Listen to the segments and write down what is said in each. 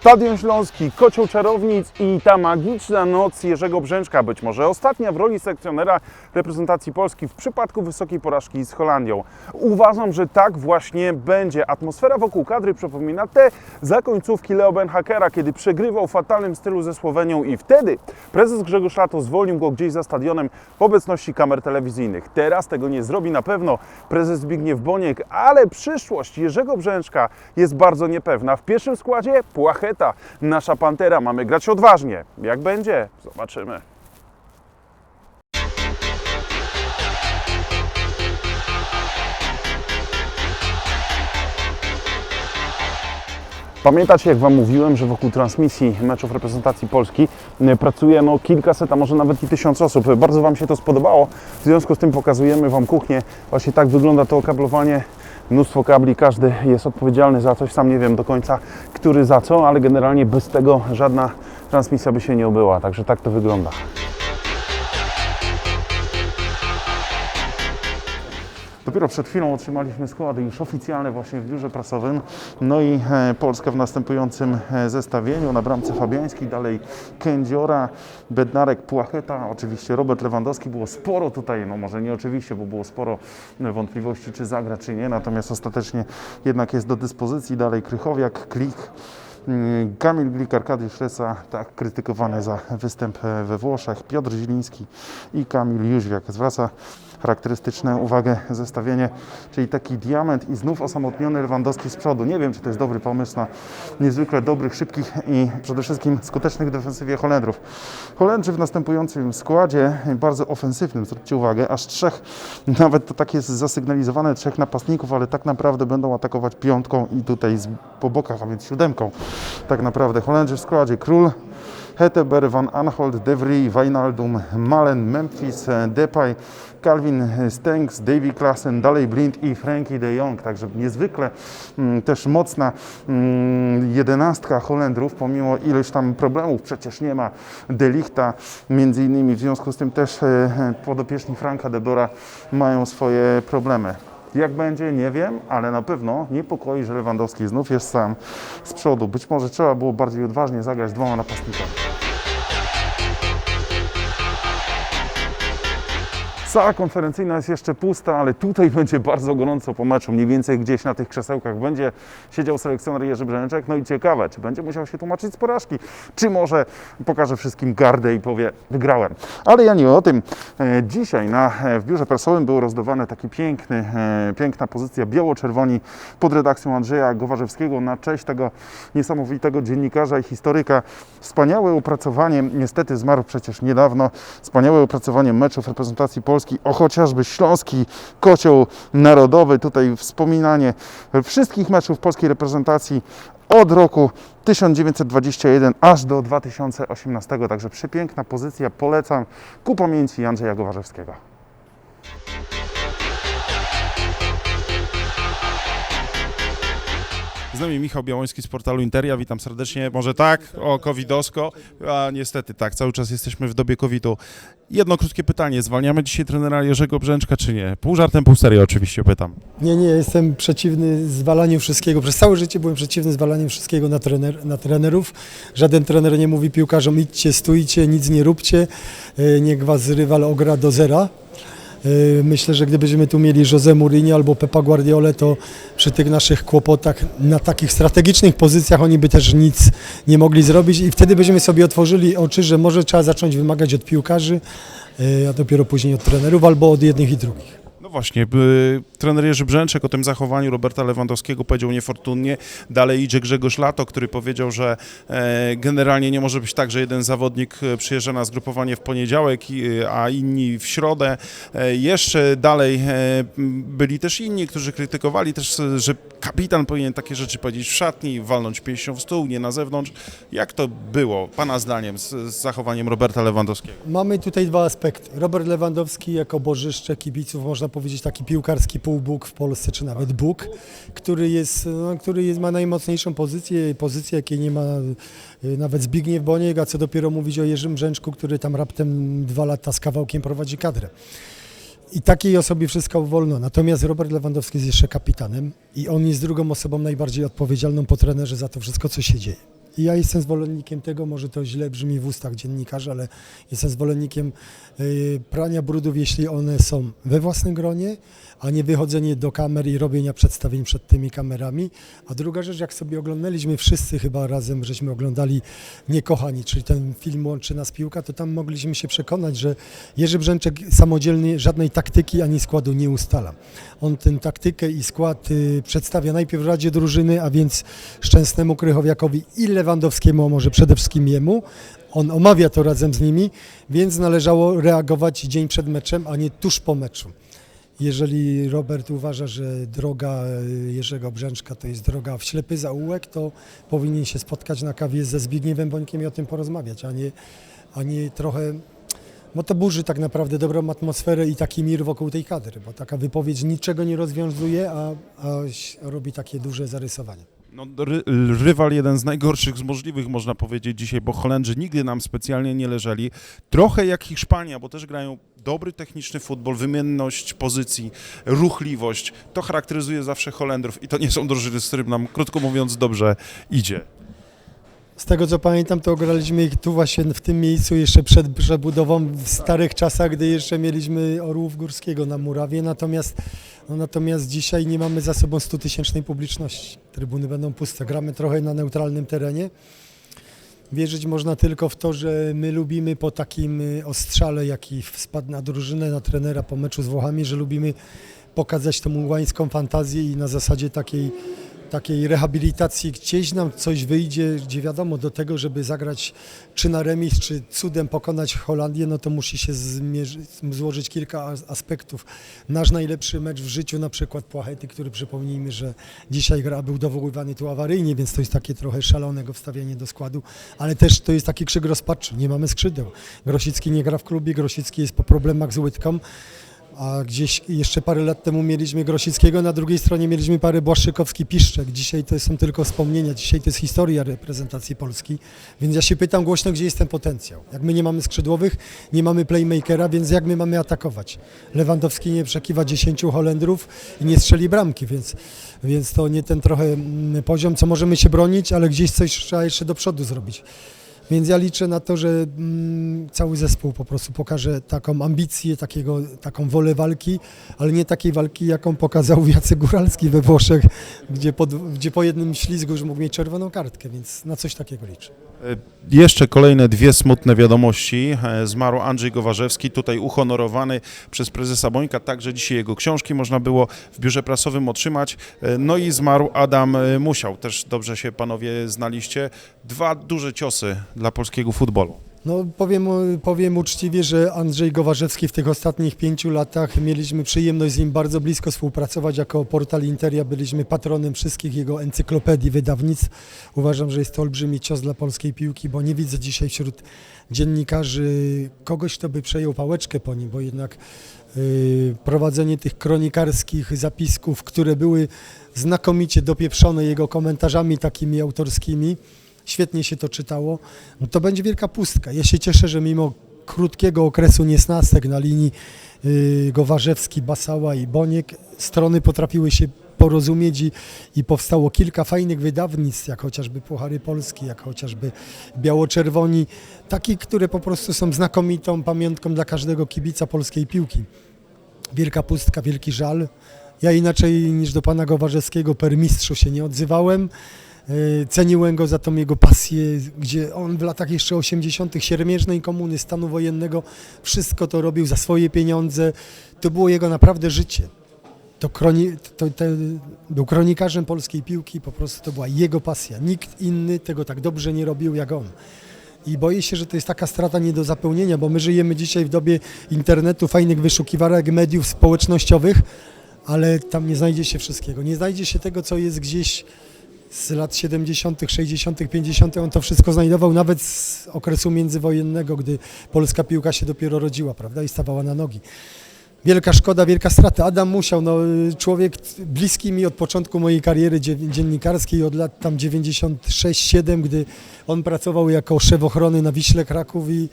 Stadion Śląski, Kocioł Czarownic i ta magiczna noc Jerzego Brzęczka, być może ostatnia w roli selekcjonera reprezentacji Polski w przypadku wysokiej porażki z Holandią. Uważam, że tak właśnie będzie. Atmosfera wokół kadry przypomina te zakońcówki Leo Benhakera, kiedy przegrywał w fatalnym stylu ze Słowenią i wtedy prezes Grzegorz Lato zwolnił go gdzieś za stadionem w obecności kamer telewizyjnych. Teraz tego nie zrobi na pewno prezes Zbigniew Boniek, ale przyszłość Jerzego Brzęczka jest bardzo niepewna. W pierwszym składzie Nasza Pantera. Mamy grać odważnie. Jak będzie? Zobaczymy. Pamiętacie, jak Wam mówiłem, że wokół transmisji meczów reprezentacji Polski e, pracuje no kilkaset, a może nawet i tysiąc osób. Bardzo Wam się to spodobało, w związku z tym pokazujemy Wam kuchnię. Właśnie tak wygląda to okablowanie. Mnóstwo kabli, każdy jest odpowiedzialny za coś, sam nie wiem do końca, który za co, ale generalnie bez tego żadna transmisja by się nie obyła, także tak to wygląda. Dopiero przed chwilą otrzymaliśmy składy już oficjalne właśnie w biurze prasowym. No i e, Polska w następującym e, zestawieniu. Na bramce Fabiański, dalej Kędziora, Bednarek, Płacheta, oczywiście Robert Lewandowski. Było sporo tutaj, no może nie oczywiście, bo było sporo e, wątpliwości, czy zagra, czy nie. Natomiast ostatecznie jednak jest do dyspozycji. Dalej Krychowiak, Klik. Mm, Kamil Glik, Arkadiusz Resa, tak krytykowany za występ we Włoszech, Piotr Ziliński i Kamil Jóźwiak. Zwraca charakterystyczną uwagę zestawienie, czyli taki diament i znów osamotniony Lewandowski z przodu. Nie wiem, czy to jest dobry pomysł na niezwykle dobrych, szybkich i przede wszystkim skutecznych defensywie Holendrów. Holendrzy w następującym składzie, bardzo ofensywnym, zwróćcie uwagę, aż trzech, nawet to tak jest zasygnalizowane, trzech napastników, ale tak naprawdę będą atakować piątką i tutaj z, po bokach, a więc siódemką. Tak naprawdę Holendrzy w składzie Król, Heteber, Van Aanholt, De Vries, Malen, Memphis, Depay, Calvin Stengs, Davy Klassen, dalej Blind i Frankie de Jong. Także niezwykle mm, też mocna mm, jedenastka Holendrów, pomimo ileś tam problemów. Przecież nie ma Delichta, między innymi. W związku z tym też e, podopieczni Franka de Bora mają swoje problemy. Jak będzie, nie wiem, ale na pewno niepokoi, że Lewandowski znów jest sam z przodu. Być może trzeba było bardziej odważnie zagrać dwoma napastnikami. Sala konferencyjna jest jeszcze pusta, ale tutaj będzie bardzo gorąco po meczu. Mniej więcej gdzieś na tych krzesełkach będzie siedział selekcjoner Jerzy Brzęczek. No i ciekawe, czy będzie musiał się tłumaczyć z porażki, czy może pokaże wszystkim gardę i powie, wygrałem. Ale ja nie o tym. E, Dzisiaj na, e, w biurze prasowym był rozdawany taki piękny, e, piękna pozycja biało-czerwoni pod redakcją Andrzeja Gowarzewskiego na cześć tego niesamowitego dziennikarza i historyka. Wspaniałe opracowanie, niestety zmarł przecież niedawno, wspaniałe opracowanie meczów reprezentacji Polski, o chociażby Śląski, Kocioł Narodowy, tutaj wspominanie wszystkich meczów polskiej reprezentacji od roku 1921 aż do 2018, także przepiękna pozycja, polecam ku pamięci Andrzeja Gowarzewskiego. Z nami Michał Białoński z portalu Interia, witam serdecznie. Może tak, o covidosko, a niestety tak, cały czas jesteśmy w dobie covidu. Jedno krótkie pytanie, zwalniamy dzisiaj trenera Jerzego Brzęczka czy nie? Pół żartem, pół serio oczywiście pytam. Nie, nie, jestem przeciwny zwalaniu wszystkiego. Przez całe życie byłem przeciwny zwalaniu wszystkiego na, trener, na trenerów. Żaden trener nie mówi piłkarzom idźcie, stójcie, nic nie róbcie, e, niech was rywal ogra do zera. E, Myślę, że gdybyśmy tu mieli José Mourinho albo Pepa Guardiolę, to przy tych naszych kłopotach na takich strategicznych pozycjach oni by też nic nie mogli zrobić i wtedy byśmy sobie otworzyli oczy, że może trzeba zacząć wymagać od piłkarzy, e, a dopiero później od trenerów albo od jednych i drugich. No właśnie, trener Jerzy Brzęczek o tym zachowaniu Roberta Lewandowskiego powiedział niefortunnie. Dalej idzie Grzegorz Lato, który powiedział, że e, generalnie nie może być tak, że jeden zawodnik e, przyjeżdża na zgrupowanie w poniedziałek, i, a inni w środę. E, jeszcze dalej e, byli też inni, którzy krytykowali też, e, że kapitan powinien takie rzeczy powiedzieć w szatni, walnąć pięścią w stół, nie na zewnątrz. Jak to było, pana zdaniem, z, z zachowaniem Roberta Lewandowskiego? Mamy tutaj dwa aspekty. Robert Lewandowski jako bożyszcze kibiców, można powiedzieć taki piłkarski półbóg w Polsce, czy nawet Bóg, który, jest, no, który jest, ma najmocniejszą pozycję, pozycję jakiej nie ma y, nawet Zbigniew Boniek, a co dopiero mówić o Jerzym Brzęczku, który tam raptem dwa lata z kawałkiem prowadzi kadrę. I takiej osobie wszystko wolno. Natomiast Robert Lewandowski jest jeszcze kapitanem i on jest drugą osobą najbardziej odpowiedzialną po trenerze za to wszystko, co się dzieje. Ja jestem zwolennikiem tego, może to źle brzmi w ustach dziennikarzy, ale jestem zwolennikiem y, prania brudów, jeśli one są we własnym gronie, a nie wychodzenie do kamer i robienia przedstawień przed tymi kamerami. A druga rzecz, jak sobie oglądaliśmy wszyscy chyba razem, żeśmy oglądali Niekochani, czyli ten film Łączy nas piłka, to tam mogliśmy się przekonać, że Jerzy Brzęczek samodzielnie żadnej taktyki ani składu nie ustala. On tę taktykę i skład y, przedstawia najpierw Radzie Drużyny, a więc Szczęsnemu Krychowiakowi i Lewandowskiemu, a może przede wszystkim jemu. On omawia to razem z nimi, więc należało reagować dzień przed meczem, a nie tuż po meczu. Jeżeli Robert uważa, że droga y, Jerzego Brzęczka to jest droga w ślepy zaułek, to powinien się spotkać na kawie ze Zbigniewem Bońkiem i o tym porozmawiać, a nie, a nie trochę bo to burzy tak naprawdę dobrą atmosferę i taki mir wokół tej kadry, bo taka wypowiedź niczego nie rozwiązuje, a, a robi takie duże zarysowanie. No, ry, rywal jeden z najgorszych z możliwych, można powiedzieć dzisiaj, bo Holendrzy nigdy nam specjalnie nie leżeli. Trochę jak Hiszpania, bo też grają dobry techniczny futbol, wymienność pozycji, ruchliwość. To charakteryzuje zawsze Holendrów i to nie są drużyny, z którym nam, krótko mówiąc, dobrze idzie. Z tego co pamiętam, to graliśmy ich tu właśnie w tym miejscu jeszcze przed przebudową w starych czasach, gdy jeszcze mieliśmy Orłów Górskiego na murawie, natomiast, no, natomiast dzisiaj nie mamy za sobą 100 tysięcznej publiczności. Trybuny będą puste, gramy trochę na neutralnym terenie. Wierzyć można tylko w to, że my lubimy po takim y, ostrzale, jaki spadł na drużynę, na trenera po meczu z Włochami, że lubimy pokazać tą łańską fantazję i na zasadzie takiej, takiej rehabilitacji gdzieś nam coś wyjdzie, gdzie wiadomo, do tego, żeby zagrać czy na remis, czy cudem pokonać Holandię, no to musi się złożyć kilka as- aspektów. Nasz najlepszy mecz w życiu, na przykład Płachety, który przypomnijmy, że dzisiaj gra był dowoływany tu awaryjnie, więc to jest takie trochę szalone go wstawienie do składu, ale też to jest taki krzyk rozpaczy, nie mamy skrzydeł. Grosicki nie gra w klubie, Grosicki jest po problemach z łydką, a gdzieś jeszcze parę lat temu mieliśmy Grosickiego, na drugiej stronie mieliśmy parę Błaszczykowski-Piszczek. Dzisiaj to są tylko wspomnienia, dzisiaj to jest historia reprezentacji Polski, więc ja się pytam głośno, gdzie jest ten potencjał. Jak my nie mamy skrzydłowych, nie mamy playmakera, więc jak my mamy atakować? Lewandowski nie przekiwa 10 Holendrów i nie strzeli bramki, więc, więc to nie ten trochę mm, poziom, co możemy się bronić, ale gdzieś coś trzeba jeszcze do przodu zrobić. Więc ja liczę na to, że mm, cały zespół po prostu pokaże taką ambicję, takiego, taką wolę walki, ale nie takiej walki, jaką pokazał Jacek Góralski we Włoszech, gdzie, pod, gdzie po jednym ślizgu już mógł mieć czerwoną kartkę, więc na coś takiego liczę. E, Jeszcze kolejne dwie smutne wiadomości. E, Zmarł Andrzej Gowarzewski, tutaj uhonorowany przez prezesa Bońka. Także dzisiaj jego książki można było w biurze prasowym otrzymać. E, No i zmarł Adam Musiał. Też dobrze się panowie znaliście. Dwa duże ciosy dla polskiego futbolu. No powiem, powiem uczciwie, że Andrzej Gowarzewski w tych ostatnich pięciu latach mieliśmy przyjemność z nim bardzo blisko współpracować. Jako portal Interia byliśmy patronem wszystkich jego encyklopedii, wydawnictw. Uważam, że jest to olbrzymi cios dla polskiej piłki, bo nie widzę dzisiaj wśród dziennikarzy kogoś, kto by przejął pałeczkę po nim, bo jednak y, prowadzenie tych kronikarskich zapisków, które były znakomicie dopieprzone jego komentarzami takimi autorskimi, świetnie się to czytało, no to będzie wielka pustka. Ja się cieszę, że mimo krótkiego okresu niesnastek na linii y, Gowarzewski, Basała i Boniek, strony potrafiły się porozumieć i, i powstało kilka fajnych wydawnictw, jak chociażby Puchary Polski, jak chociażby Biało-Czerwoni, takich, które po prostu są znakomitą pamiątką dla każdego kibica polskiej piłki. Wielka pustka, wielki żal. Ja inaczej niż do pana Gowarzewskiego per mistrzu się nie odzywałem. E, Ceniłem go za tą jego pasję, gdzie on w latach jeszcze 80. siermiężnej komuny stanu wojennego wszystko to robił za swoje pieniądze. To było jego naprawdę życie. To, kroni, to, to był kronikarzem polskiej piłki, po prostu to była jego pasja. Nikt inny tego tak dobrze nie robił jak on. I boję się, że to jest taka strata nie do zapełnienia, bo my żyjemy dzisiaj w dobie internetu, fajnych wyszukiwarek, mediów społecznościowych, ale tam nie znajdzie się wszystkiego. Nie znajdzie się tego, co jest gdzieś z lat 70., 60., 50. On to wszystko znajdował nawet z okresu międzywojennego, gdy polska piłka się dopiero rodziła, prawda, i stawała na nogi. Wielka szkoda, wielka strata. Adam Musiał, no, człowiek bliski mi od początku mojej kariery dzie- dziennikarskiej, od lat tam 96-7, gdy on pracował jako szef ochrony na Wiśle Kraków i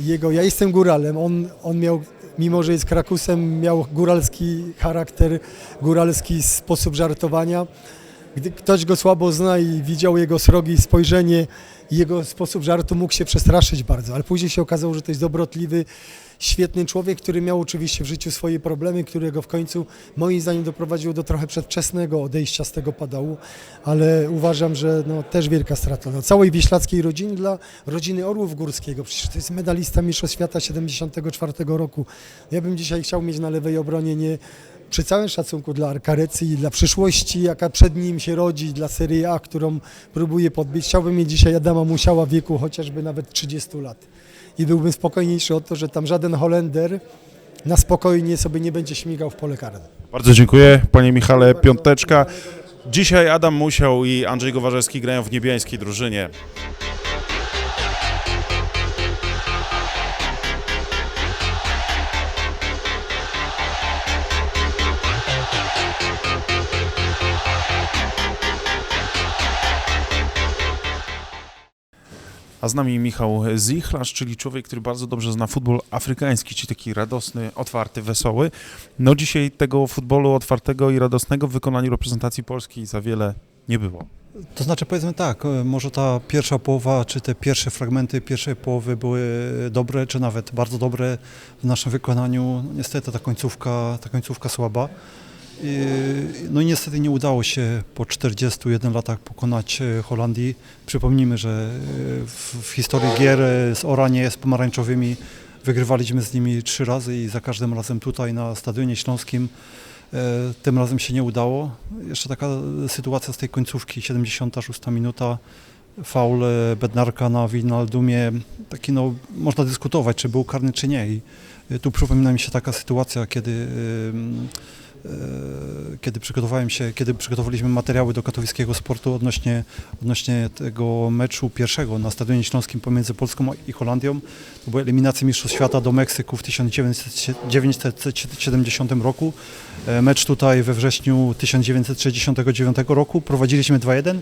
jego, ja jestem góralem, on, on miał, mimo że jest Krakusem, miał góralski charakter, góralski sposób żartowania. Gdy ktoś go słabo zna i widział jego srogi spojrzenie i jego sposób żartu, mógł się przestraszyć bardzo, ale później się okazało, że to jest dobrotliwy, świetny człowiek, który miał oczywiście w życiu swoje problemy, którego w końcu moim zdaniem doprowadziło do trochę przedwczesnego odejścia z tego padału, ale uważam, że no, też wielka strata dla całej wieślackiej rodziny, dla rodziny Orłów Górskiego. Przecież to jest medalista Mistrzostw Świata 74 roku. Ja bym dzisiaj chciał mieć na lewej obronie nie przy całym szacunku dla Arkarecy i dla przyszłości, jaka przed nim się rodzi, dla Serie A, którą próbuje podbić, chciałbym mieć dzisiaj Adama Musiała w wieku chociażby nawet 30 lat. I byłbym spokojniejszy o to, że tam żaden Holender na spokojnie sobie nie będzie śmigał w pole karne. Bardzo dziękuję, panie Michale, piąteczka. Dzisiaj Adam Musiał i Andrzej Gowarzewski grają w niebiańskiej drużynie. A z nami Michał Zichlarz, czyli człowiek, który bardzo dobrze zna futbol afrykański, czyli taki radosny, otwarty, wesoły. No dzisiaj tego futbolu otwartego i radosnego w wykonaniu reprezentacji Polski za wiele nie było. To znaczy powiedzmy tak, e, może ta pierwsza połowa, czy te pierwsze fragmenty pierwszej połowy były dobre, czy nawet bardzo dobre w naszym wykonaniu. Niestety ta końcówka, ta końcówka słaba. No i niestety nie udało się po 41 latach pokonać e, Holandii. Przypomnijmy, że e, w, historii gier e, z Oranie z pomarańczowymi wygrywaliśmy z nimi trzy razy i za każdym razem tutaj na Stadionie Śląskim Tym razem się nie udało. Jeszcze taka sytuacja z tej końcówki, 76 minuta, faul Bednarka na Wijnaldumie, taki no, można dyskutować, czy był karny, czy nie. I tu przypomina mi się taka sytuacja, kiedy, kiedy przygotowałem się, kiedy przygotowaliśmy materiały do katowickiego sportu odnośnie, odnośnie tego meczu pierwszego na Stadionie Śląskim pomiędzy Polską i Holandią. To były eliminacje Mistrzostw Świata do Meksyku w 1970 roku. E, Mecz tutaj we wrześniu 1969 roku. Prowadziliśmy 2-1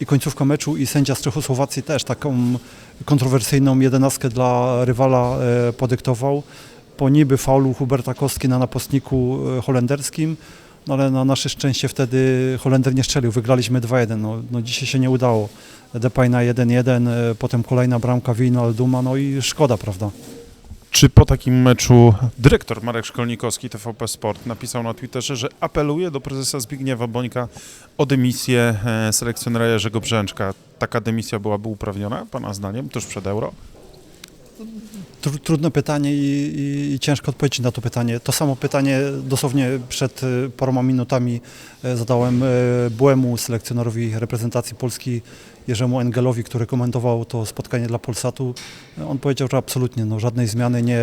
i końcówka meczu i sędzia z Czechosłowacji też taką kontrowersyjną jedenastkę dla rywala e, podyktował. Po niby faulu Huberta Kostki na napastniku e, holenderskim, no ale na nasze szczęście wtedy Holender nie strzelił, wygraliśmy 2-1. No, no dzisiaj się nie udało. Depay na 1-1, e, potem kolejna bramka Wijnalduma, no i szkoda, prawda? Czy po takim meczu dyrektor Marek Szkolnikowski, TVP Sport, napisał na Twitterze, że apeluje do prezesa Zbigniewa Bońka o dymisję e, selekcjonera Jerzego Brzęczka. Taka dymisja byłaby uprawniona, pana zdaniem, tuż przed Euro? Tr- Trudne pytanie i, i, i ciężko odpowiedzieć na to pytanie. To samo pytanie dosłownie przed e, paroma minutami e, zadałem e, byłemu selekcjonerowi reprezentacji Polski Jerzemu Engelowi, który komentował to spotkanie dla Polsatu. On powiedział, że absolutnie no, żadnej zmiany nie,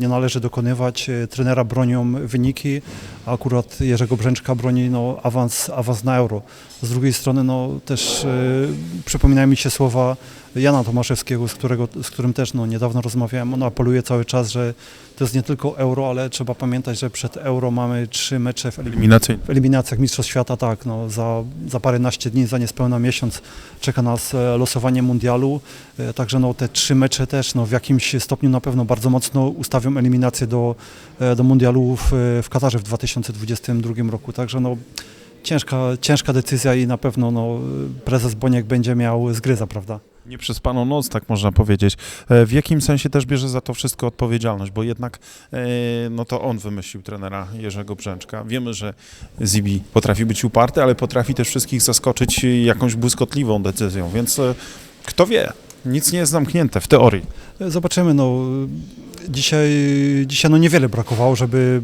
nie należy dokonywać. Trenera bronią wyniki, a akurat Jerzego Brzęczka broni no, awans, awans na euro. Z drugiej strony no, też e, przypominają mi się słowa Jana Tomaszewskiego, z, którego, z którym też no, niedawno rozmawiałem. On apeluje cały czas, że to jest nie tylko euro, ale trzeba pamiętać, że przed euro mamy trzy mecze w eliminacji w eliminacjach Mistrzostw Świata, tak, no, za, za paręnaście dni, za niespełna miesiąc czeka nas e, losowanie mundialu, e, także no, te trzy mecze też no, w jakimś stopniu na pewno bardzo mocno ustawią eliminację do, e, do mundialu w, w Katarze w 2022 roku, także no, ciężka, ciężka decyzja i na pewno no, prezes Boniek będzie miał zgryza, prawda? Nie przespaną noc, tak można powiedzieć. E, W jakim sensie też bierze za to wszystko odpowiedzialność, bo jednak e, no to on wymyślił trenera Jerzego Brzęczka. Wiemy, że Zibi potrafi być uparty, ale potrafi też wszystkich zaskoczyć jakąś błyskotliwą decyzją, więc e, kto wie, nic nie jest zamknięte w teorii. Zobaczymy. No, dzisiaj, dzisiaj no niewiele brakowało, żeby,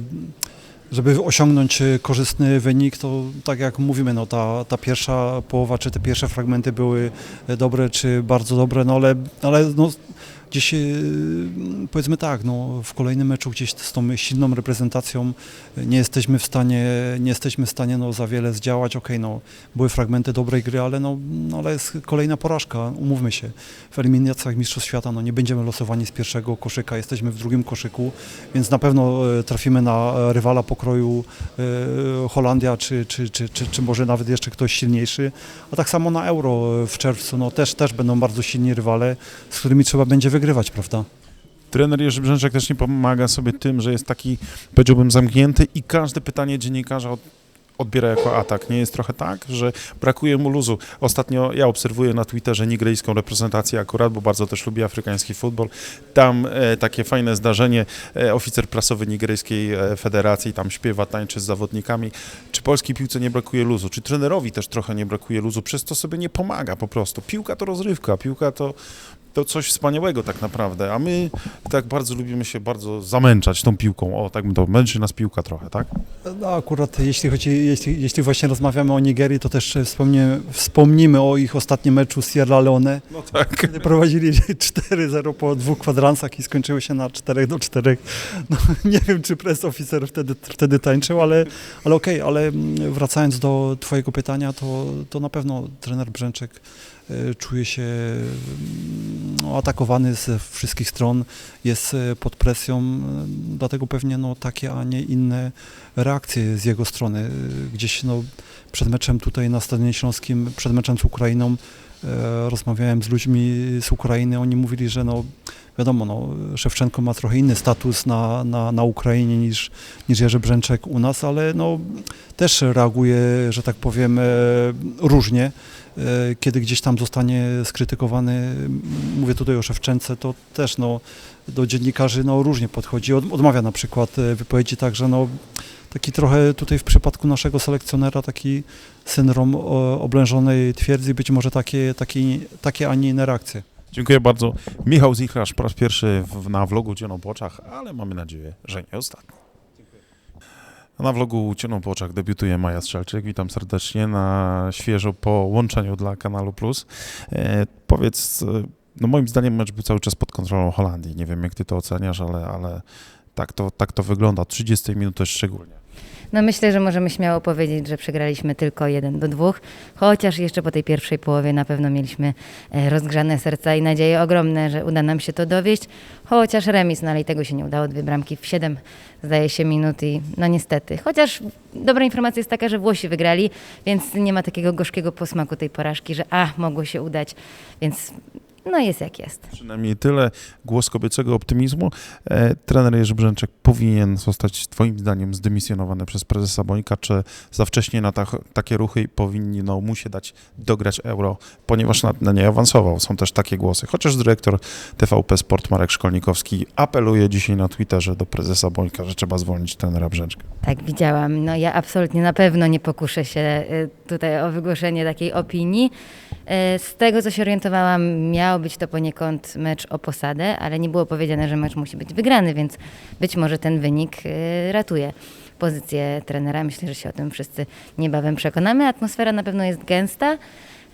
żeby osiągnąć e, korzystny wynik. To tak jak mówimy, no, ta, ta pierwsza połowa, czy te pierwsze fragmenty były e, dobre, czy bardzo dobre, no ale, ale no, gdzieś e, powiedzmy tak, no, w kolejnym meczu gdzieś z tą silną reprezentacją e, nie jesteśmy w stanie, nie jesteśmy w stanie no, za wiele zdziałać. Okej, no, były fragmenty dobrej gry, ale, no, no, ale jest kolejna porażka, umówmy się. W eliminacjach Mistrzostw Świata no, nie będziemy losowani z pierwszego koszyka, jesteśmy w drugim koszyku, więc na pewno e, trafimy na e, rywala pokroju Holandia, czy, czy, czy, czy, czy może nawet jeszcze ktoś silniejszy. A tak samo na Euro w czerwcu no, też, też będą bardzo silni rywale, z którymi trzeba będzie prawda? Trener Jerzy Brzęczek też nie pomaga sobie tym, że jest taki, powiedziałbym, zamknięty i każde pytanie dziennikarza od, odbiera jako atak. Nie jest trochę tak, że brakuje mu luzu. Ostatnio ja obserwuję na Twitterze nigeryjską reprezentację akurat, bo bardzo też lubię afrykański futbol. Tam e, takie fajne zdarzenie, e, oficer prasowy nigeryjskiej e, federacji tam śpiewa, tańczy z zawodnikami. Czy polskiej piłce nie brakuje luzu? Czy trenerowi też trochę nie brakuje luzu? Przez to sobie nie pomaga po prostu. Piłka to rozrywka, piłka to, to coś wspaniałego tak naprawdę, a my tak bardzo lubimy się bardzo zamęczać tą piłką. O, tak bym to, męczy nas piłka trochę, tak? No akurat jeśli chodzi, jeśli, jeśli właśnie rozmawiamy o Nigerii, to też wspomnimy, wspomnimy o ich ostatnim meczu z Sierra Leone, No tak. kiedy prowadzili 4-0 po dwóch kwadransach i skończyły się na 4 do 4. No, nie wiem, czy press officer wtedy, wtedy tańczył, ale, ale okej, ale mm, wracając do twojego pytania, to, to na pewno trener Brzęczek e, czuje się mm, atakowany ze wszystkich stron, jest e, pod presją, e, dlatego pewnie no, takie, a nie inne reakcje z jego strony. E, Gdzieś no, przed meczem tutaj na Stadionie Śląskim, przed meczem z Ukrainą e, rozmawiałem z ludźmi z Ukrainy, oni mówili, że no wiadomo, no, Szewczenko ma trochę inny status na, na, na Ukrainie niż, niż Jerzy Brzęczek u nas, ale no, też reaguje, że tak powiem, e, różnie. E, Kiedy gdzieś tam zostanie skrytykowany, mówię tutaj o Szewczence, to też no, do dziennikarzy no, różnie podchodzi. Od, odmawia na przykład e, wypowiedzi tak, że no, taki trochę tutaj w przypadku naszego selekcjonera taki syndrom oblężonej twierdzy, być może takie, takie, takie a nie inne reakcje. Dziękuję bardzo. Michał Zichrarz po raz pierwszy w, na vlogu Cioną po oczach, ale mamy nadzieję, że nie ostatni. Na vlogu Cioną po oczach debiutuje Maja Strzelczyk. Witam serdecznie na świeżo po łączeniu dla Kanalu Plus. E, powiedz, e, no moim zdaniem mecz był cały czas pod kontrolą Holandii. Nie wiem, jak ty to oceniasz, ale, ale tak, to, tak to wygląda. 30 minuty szczególnie. No myślę, że możemy śmiało powiedzieć, że przegraliśmy tylko jeden do dwóch, chociaż jeszcze po tej pierwszej połowie na pewno mieliśmy e, rozgrzane serca i nadzieje ogromne, że uda nam się to dowieść, chociaż remis, no ale i tego się nie udało, dwie bramki w siedem zdaje się minut i no niestety. Chociaż dobra informacja jest taka, że Włosi wygrali, więc nie ma takiego gorzkiego posmaku tej porażki, że a, mogło się udać, więc no jest jak jest. Przynajmniej tyle głos kobiecego optymizmu. E, trener Jerzy Brzęczek powinien zostać twoim zdaniem zdymisjonowany przez prezesa Bońka, czy za wcześnie na ta, takie ruchy powinni no, mu się dać dograć euro, ponieważ na, na nie awansował. Są też takie głosy. Chociaż dyrektor TVP Sport Marek Szkolnikowski apeluje dzisiaj na Twitterze do prezesa Bońka, że trzeba zwolnić trenera Brzęczka. Tak, widziałam. No ja absolutnie na pewno nie pokuszę się y, tutaj o wygłoszenie takiej opinii. Y, Z tego, co się orientowałam, miał być to poniekąd mecz o posadę, ale nie było powiedziane, że mecz musi być wygrany, więc być może ten wynik y, ratuje pozycję trenera. Myślę, że się o tym wszyscy niebawem przekonamy. Atmosfera na pewno jest gęsta.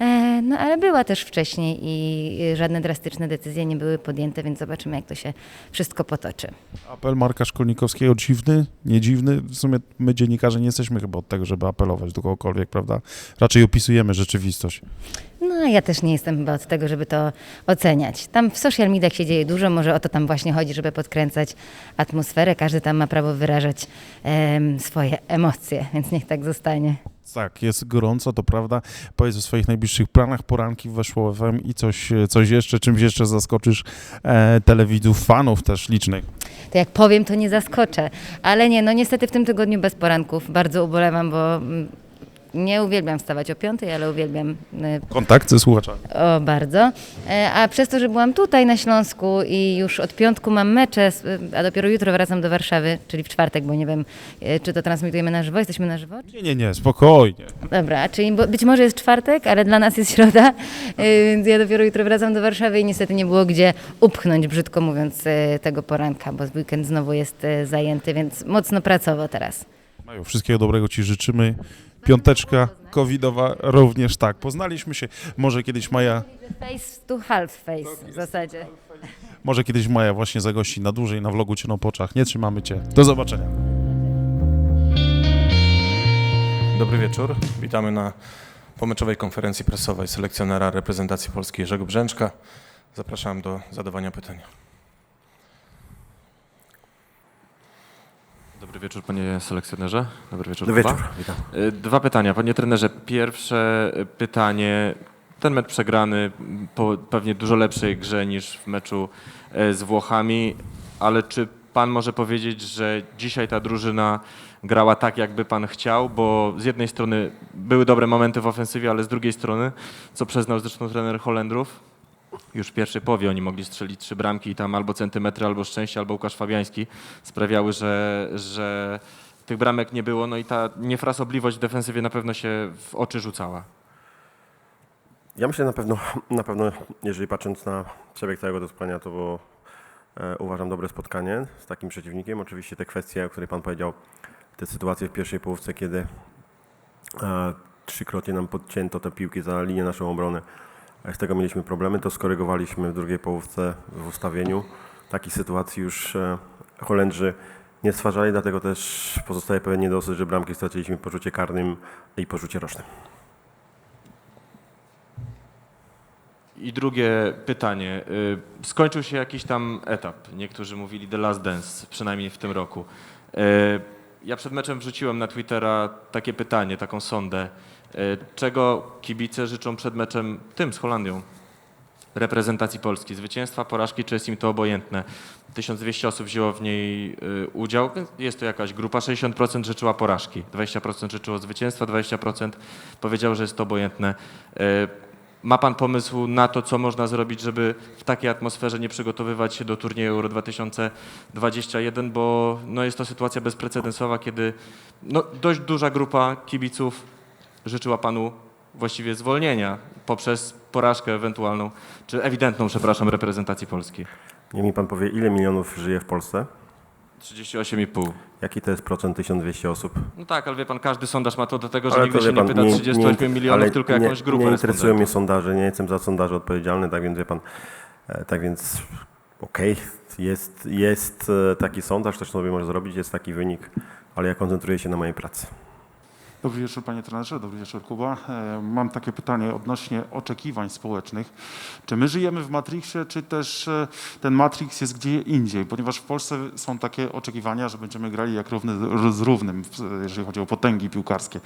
E, No ale była też wcześniej i żadne drastyczne decyzje nie były podjęte, więc zobaczymy, jak to się wszystko potoczy. Apel Marka Szkolnikowskiego dziwny, nie dziwny. W sumie my dziennikarze nie jesteśmy chyba od tego, żeby apelować do kogokolwiek, prawda? Raczej opisujemy rzeczywistość. No, ja też nie jestem chyba od tego, żeby to oceniać. Tam w social mediach się dzieje dużo, może o to tam właśnie chodzi, żeby podkręcać atmosferę. Każdy tam ma prawo wyrażać em, swoje emocje, więc niech tak zostanie. Tak, jest gorąco, to prawda. Powiedz o swoich najbliższych planach, poranki weszło FM i coś, coś jeszcze, czymś jeszcze zaskoczysz e, fanów też licznych. To jak powiem, to nie zaskoczę. Ale nie, no niestety w tym tygodniu bez poranków. Bardzo ubolewam, bo mm, nie uwielbiam wstawać o piątej, ale uwielbiam y, Kontakt ze słuchaczami. O, bardzo. E, A przez to, że byłam tutaj na Śląsku i już od piątku mam mecze, s- a dopiero jutro wracam do Warszawy, czyli w czwartek, bo nie wiem, e, czy to transmitujemy na żywo. Jesteśmy na żywo? Nie, nie, nie, spokojnie. Dobra, czyli być może jest czwartek, ale dla nas jest środa, więc ja dopiero jutro wracam do Warszawy i niestety nie było gdzie upchnąć, brzydko mówiąc, tego poranka, bo weekend znowu jest zajęty, więc mocno pracowo teraz. Maju, wszystkiego dobrego Ci życzymy. Piąteczka covidowa również tak. Poznaliśmy się. Może kiedyś Maja, Face to half face w zasadzie. może kiedyś Maja właśnie zagości na dłużej na vlogu Cię na poczach. Nie trzymamy Cię. Do zobaczenia. Dobry wieczór. Witamy na pomeczowej konferencji prasowej selekcjonera reprezentacji Polski Jerzego Brzęczka. Zapraszam do zadawania pytania. Dobry wieczór, panie selekcjonerze. Dobry wieczór. Dobry wieczór, witam. Y, Dwa pytania. Panie trenerze, pierwsze pytanie. Ten mecz przegrany m, po pewnie dużo lepszej grze niż w meczu e, z Włochami, ale czy pan może powiedzieć, że dzisiaj ta drużyna grała tak, jakby pan chciał, bo z jednej strony były dobre momenty w ofensywie, ale z drugiej strony, co przyznał zresztą trener Holendrów, już w pierwszej połowie oni mogli strzelić trzy bramki i tam albo centymetry, albo szczęście, albo Łukasz Fabiański sprawiały, że, że tych bramek nie było, no i ta niefrasobliwość w defensywie na pewno się w oczy rzucała. Ja myślę na pewno, na pewno, jeżeli patrząc na przebieg całego do spotkania, to było, e, uważam dobre spotkanie z takim przeciwnikiem. Oczywiście te kwestie, o których Pan powiedział, te sytuacje w pierwszej połówce, kiedy e, trzykrotnie nam podcięto te piłki za linię naszą obrony, a z tego mieliśmy problemy, to skorygowaliśmy w drugiej połówce w ustawieniu. Takich sytuacji już e, Holendrzy nie stwarzali, dlatego też pozostaje pewien niedosyt, że bramki straciliśmy porzucie karnym i porzucie rocznym. I drugie pytanie. Y, Skończył się jakiś tam etap. Niektórzy mówili The Last Dance, przynajmniej w tym roku. Y, Ja przed meczem wrzuciłem na Twittera takie pytanie, taką sondę. Y, Czego kibice życzą przed meczem tym z Holandią? Reprezentacji Polski. Zwycięstwa, porażki, czy jest im to obojętne? 1200 osób wzięło w niej y, udział, więc jest to jakaś grupa. 60% życzyła porażki, 20% życzyło zwycięstwa, 20% powiedział, że jest to obojętne. Y, ma Pan pomysł na to, co można zrobić, żeby w takiej atmosferze nie przygotowywać się do turnieju Euro 2021, bo no, jest to sytuacja bezprecedensowa, kiedy no, dość duża grupa kibiców życzyła Panu właściwie zwolnienia poprzez porażkę ewentualną, czy ewidentną, przepraszam, reprezentacji Polski. Niech mi Pan powie, ile milionów żyje w Polsce? 38,5. Jaki to jest procent 1200 osób? No tak, ale wie Pan, każdy sondaż ma to do tego, że Ale nigdy się wie nie pyta 38 milionów, ale tylko nie, jakąś grupę Nie interesują mnie sondaże, nie jestem za sondaże odpowiedzialny, tak więc wie Pan, e, tak więc okej, jest, jest e, taki sondaż, ktoś sobie może zrobić, jest taki wynik, ale ja koncentruję się na mojej pracy. Dobry wieczór panie trenerze, dobry wieczór Kuba. E, Mam takie pytanie odnośnie oczekiwań społecznych. Czy my żyjemy w Matrixie, czy też e, ten Matrix jest gdzie indziej? Ponieważ w Polsce są takie oczekiwania, że będziemy grali jak równy z równym, jeżeli chodzi o potęgi piłkarskie,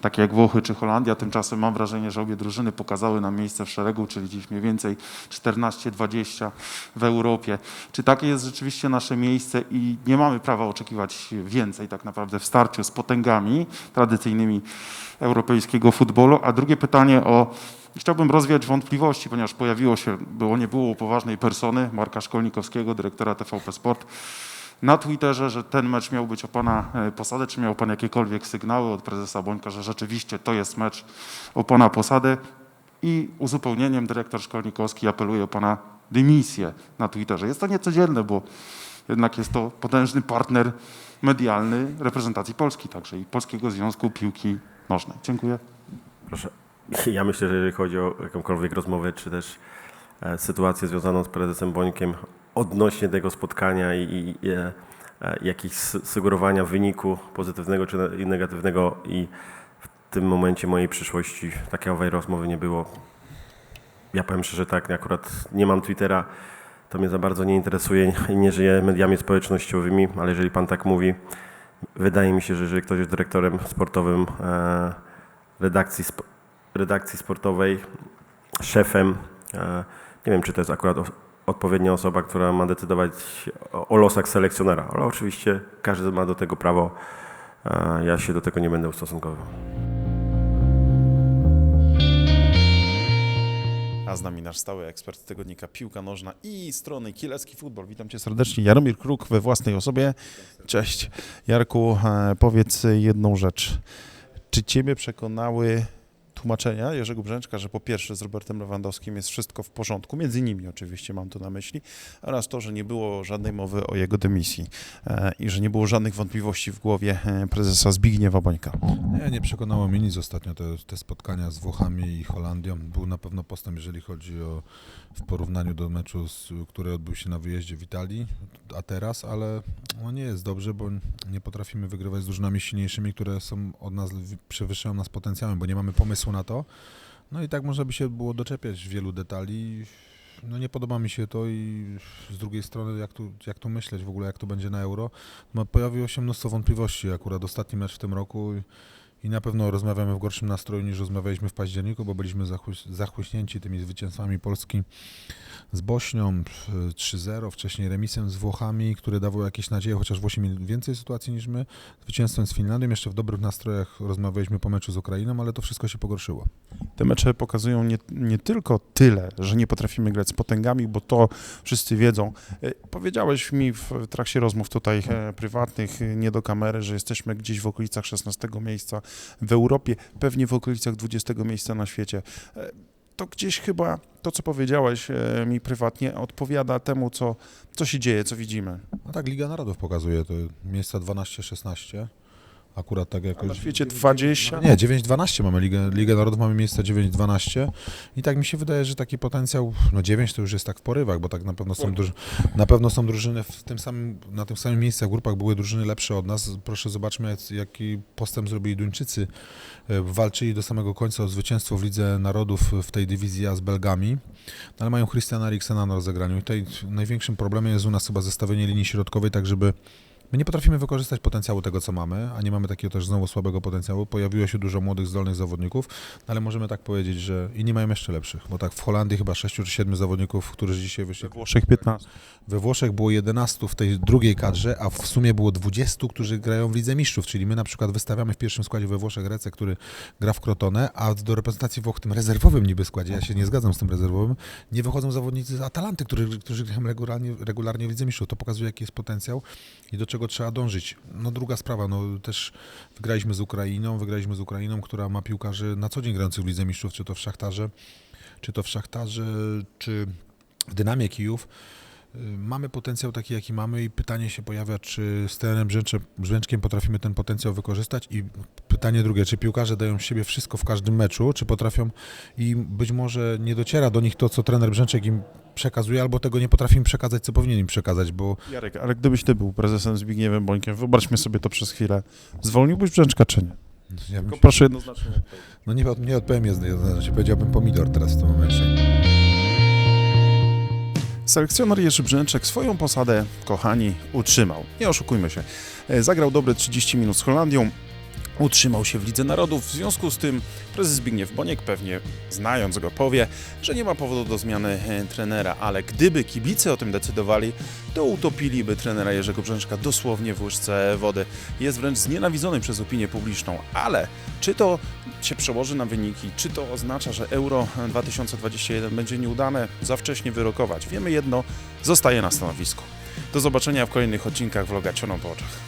takie jak Włochy czy Holandia. Tymczasem mam wrażenie, że obie drużyny pokazały nam miejsce w szeregu, czyli gdzieś mniej więcej 14-20 w Europie. Czy takie jest rzeczywiście nasze miejsce i nie mamy prawa oczekiwać więcej tak naprawdę w starciu z potęgami tradycyjnymi europejskiego futbolu? A drugie pytanie o Chciałbym rozwiać wątpliwości, ponieważ pojawiło się, było nie było poważnej persony, Marka Szkolnikowskiego, dyrektora TVP Sport, na Twitterze, że ten mecz miał być o Pana e, posadę. Czy miał Pan jakiekolwiek sygnały od prezesa Bońka, że rzeczywiście to jest mecz o Pana posadę? I uzupełnieniem dyrektor Szkolnikowski apeluje o Pana dymisję na Twitterze. Jest to niecodzienne, bo jednak jest to potężny partner medialny reprezentacji Polski także i Polskiego Związku Piłki Nożnej. Dziękuję. Proszę. Ja myślę, że jeżeli chodzi o jakąkolwiek rozmowę, czy też e, sytuację związaną z prezesem Bońkiem odnośnie tego spotkania i, i e, e, jakichś su- sugerowania wyniku pozytywnego czy ne- i negatywnego i w tym momencie mojej przyszłości takiej rozmowy nie było. Ja powiem szczerze tak, akurat nie mam Twittera, to mnie za bardzo nie interesuje i nie żyję mediami społecznościowymi, ale jeżeli pan tak mówi, wydaje mi się, że jeżeli ktoś jest dyrektorem sportowym e, redakcji, redakcji sportowej, szefem, e, nie wiem, czy to jest akurat odpowiednia osoba, która ma decydować o, losach selekcjonera, ale oczywiście każdy ma do tego prawo. E, ja się do tego nie będę ustosunkowywał. A z nami nasz stały ekspert tygodnika Piłka Nożna i strony Kielecki Futbol. Witam cię serdecznie. Jaromir Kruk we własnej osobie. Cześć. Jarku, e, powiedz jedną rzecz. Czy ciebie przekonały tłumaczenia Jerzego Brzęczka, że po pierwsze z Robertem Lewandowskim jest wszystko w porządku, między innymi oczywiście mam tu na myśli, oraz to, że nie było żadnej mowy o jego dymisji e, i że nie było żadnych wątpliwości w głowie e, prezesa Zbigniewa Bońka. Nie, nie przekonało mnie nic ostatnio te, te spotkania z Włochami i Holandią. Był na pewno postęp, jeżeli chodzi o w porównaniu do meczu, z, który odbył się na wyjeździe w Italii, a teraz, ale no nie jest dobrze, bo nie potrafimy wygrywać z drużynami silniejszymi, które są od nas, przewyższają nas potencjałem, bo nie mamy pomysłu na to. No i tak można by się było doczepiać wielu detali. No nie podoba mi się to i z drugiej strony jak tu, jak tu myśleć w ogóle, jak to będzie na Euro. No, pojawiło się mnóstwo wątpliwości, akurat ostatni mecz w tym roku i na pewno rozmawiamy w gorszym nastroju niż rozmawialiśmy w październiku, bo byliśmy zachłyś- zachłyśnięci tymi zwycięstwami Polski z Bośnią w 3-0, wcześniej remisem z Włochami, które dawały jakieś nadzieje, chociaż Włosi mieli więcej sytuacji niż my, zwycięstwem z Finlandią, jeszcze w dobrych nastrojach rozmawialiśmy po meczu z Ukrainą, ale to wszystko się pogorszyło. Te mecze pokazują nie, nie tylko tyle, że nie potrafimy grać z potęgami, bo to wszyscy wiedzą. E, Powiedziałeś mi w trakcie rozmów tutaj e, prywatnych, e, nie do kamery, że jesteśmy gdzieś w okolicach 16 miejsca w Europie, pewnie w okolicach 20 miejsca na świecie. E, To gdzieś chyba to, co powiedziałeś e, mi prywatnie, odpowiada temu, co, co się dzieje, co widzimy. No tak, Liga Narodów pokazuje to miejsca 12-16, akurat tak jakoś... na świecie 20. Nie, 9-12 mamy Ligę, Ligę Narodów, mamy miejsce 9-12 i tak mi się wydaje, że taki potencjał, no 9 to już jest tak w porywach, bo tak na pewno są, druż, na pewno są drużyny w tym samym, na tym samym miejscu, w grupach były drużyny lepsze od nas. Proszę zobaczmy, jak- jaki postęp zrobili Duńczycy. E, Walczyli do samego końca o zwycięstwo w Lidze Narodów w tej dywizji A z Belgami, no ale mają Christiana Eriksena na rozegraniu i tutaj największym problemem jest u nas chyba zestawienie linii środkowej, tak żeby My nie potrafimy wykorzystać potencjału tego, co mamy, a nie mamy takiego też znowu słabego potencjału. Pojawiło się dużo młodych, zdolnych zawodników, no ale możemy tak powiedzieć, że inni mają jeszcze lepszych, bo tak w Holandii chyba 6 czy 7 zawodników, którzy dzisiaj wyszli. We Włoszech 15. We Włoszech było 11 w tej drugiej kadrze, a w sumie było 20, którzy grają w Lidze Mistrzów, czyli my na przykład wystawiamy w pierwszym składzie we Włoszech Rece, który gra w Crotone, a do reprezentacji Włoch w tym rezerwowym niby składzie, ja się nie zgadzam z tym rezerwowym, nie wychodzą zawodnicy z Atalanty, którzy, którzy grają regularnie, regularnie w Lidze Mistrzów. To pokazuje, jaki jest potencjał i do czego trzeba dążyć. No druga sprawa, no też wygraliśmy z Ukrainą, wygraliśmy z Ukrainą, która ma piłkarzy na co dzień grających w Lidze Mistrzów, czy to w Szachtarze, czy to w Szachtarze, czy w Dynamie Kijów. Mamy potencjał taki, jaki mamy i pytanie się pojawia, czy z trenerem Brzęczkiem potrafimy ten potencjał wykorzystać i pytanie drugie, czy piłkarze dają z siebie wszystko w każdym meczu, czy potrafią i być może nie dociera do nich to, co trener Brzęczek im przekazuje, albo tego nie potrafi im przekazać, co powinien im przekazać, bo Jarek, ale gdybyś ty był prezesem Zbigniewem Bońkiem, wyobraźmy sobie to przez chwilę, zwolniłbyś Brzęczka czy nie? ja Tylko się, proszę jednoznacznie no nie, nie odpowiem jednoznacznie, powiedziałbym pomidor teraz w tym momencie. Selekcjoner Jerzy Brzęczek swoją posadę, kochani, utrzymał. Nie oszukujmy się. E, Zagrał dobre 30 minut z Holandią, utrzymał się w Lidze Narodów. W związku z tym prezes Zbigniew Boniek pewnie, znając go, powie, że nie ma powodu do zmiany e, trenera, ale gdyby kibice o tym decydowali, to utopiliby trenera Jerzego Brzęczka dosłownie w łyżce wody. Jest wręcz znienawidzony przez opinię publiczną, ale czy to się przełoży na wyniki, czy to oznacza, że Euro 2021 będzie nieudane, za wcześnie wyrokować. Wiemy jedno, zostaje na stanowisku. Do zobaczenia w kolejnych odcinkach vloga Cioną po oczach.